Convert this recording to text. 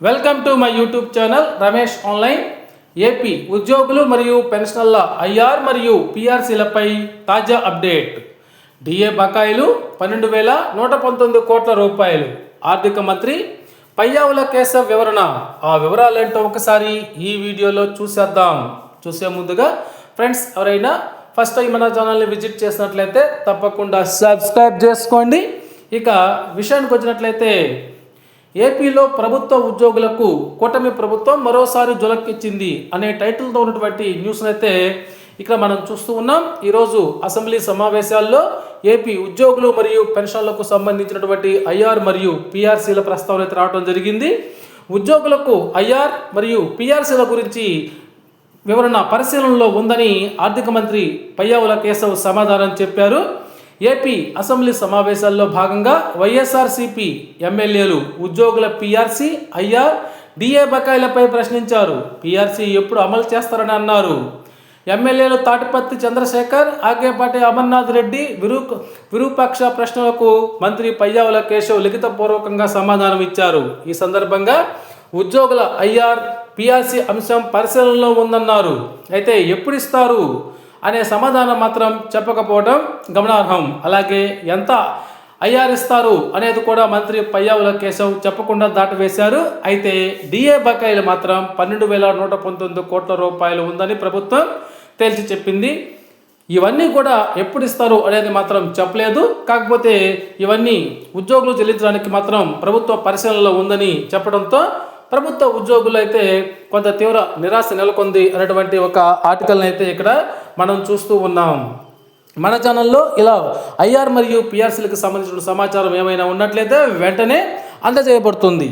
Welcome to my YouTube channel Ramesh online AP ఉద్యోగులు మరియు పెన్షనర్ల IR మరియు పిఆర్సీలపై తాజా అప్డేట్ డిఏ బకాయిలు పన్నెండు వేల నూట పంతొమ్మిది కోట్ల రూపాయలు. ఆర్థిక మంత్రి పయ్యావుల కేశవ్ వివరణ. ఆ వివరాలేంటో ఒకసారి ఈ వీడియోలో చూసేద్దాం. చూసే ముందుగా ఫ్రెండ్స్ ఎవరైనా ఫస్ట్ టైం మన ఛానల్ని విజిట్ చేసినట్లయితే తప్పకుండా సబ్స్క్రైబ్ చేసుకోండి. ఇక విషయానికి వచ్చినట్లయితే ఏపీలో ప్రభుత్వ ఉద్యోగులకు కూటమి ప్రభుత్వం మరోసారి జులక్కిచ్చింది అనే టైటిల్తో ఉన్నటువంటి న్యూస్ని అయితే ఇక్కడ మనం చూస్తూ ఉన్నాం. ఈరోజు అసెంబ్లీ సమావేశాల్లో ఏపీ ఉద్యోగులు మరియు పెన్షన్లకు సంబంధించినటువంటి ఐఆర్ మరియు పిఆర్సీల ప్రస్తావన అయితే రావడం జరిగింది. ఉద్యోగులకు ఐఆర్ మరియు పిఆర్సీల గురించి వివరణ పరిశీలనలో ఉందని ఆర్థిక మంత్రి పయ్యావుల కేశవ్ సమాధానం చెప్పారు. ఏపీ అసెంబ్లీ సమావేశాల్లో భాగంగా వైఎస్ఆర్సీపీ ఎమ్మెల్యేలు ఉద్యోగుల పీఆర్సీ ఐఆర్ డిఏ బకాయిలపై ప్రశ్నించారు. పీఆర్సీ ఎప్పుడు అమలు చేస్తారని అన్నారు. ఎమ్మెల్యేలు తాటిపత్తి చంద్రశేఖర్ ఆగేపాటి అమర్నాథ్ రెడ్డి విరూ విరూపాక్ష ప్రశ్నలకు మంత్రి పయ్యావుల కేశవ్ లిఖితపూర్వకంగా సమాధానం ఇచ్చారు. ఈ సందర్భంగా ఉద్యోగుల ఐఆర్ పిఆర్సీ అంశం పరిశీలనలో ఉందన్నారు. అయితే ఎప్పుడు ఇస్తారు? అనే సమాధానం మాత్రం చెప్పకపోవడం గమనార్హం. అలాగే ఎంత ఐఆర్ ఇస్తారు అనేది కూడా మంత్రి పయ్యావుల కేశవ్ చెప్పకుండా దాటవేశారు. అయితే డిఏ బకాయిలు మాత్రం పన్నెండు వేల నూట పంతొమ్మిది కోట్ల రూపాయలు ఉందని ప్రభుత్వం తేల్చి చెప్పింది. ఇవన్నీ కూడా ఎప్పుడు ఇస్తారు అనేది మాత్రం చెప్పలేదు. కాకపోతే ఇవన్నీ ఉద్యోగులు చెల్లించడానికి మాత్రం ప్రభుత్వ పరిశీలనలో ఉందని చెప్పడంతో ప్రభుత్వ ఉద్యోగులు అయితే కొంత తీవ్ర నిరాశ నెలకొంది అనేటువంటి ఒక ఆర్టికల్ని అయితే ఇక్కడ మనం చూస్తూ ఉన్నాం. మన ఛానల్లో ఇలా ఐఆర్ మరియు పిఆర్సీలకు సంబంధించిన సమాచారం ఏమైనా ఉన్నట్లయితే వెంటనే అందజేయబడుతుంది.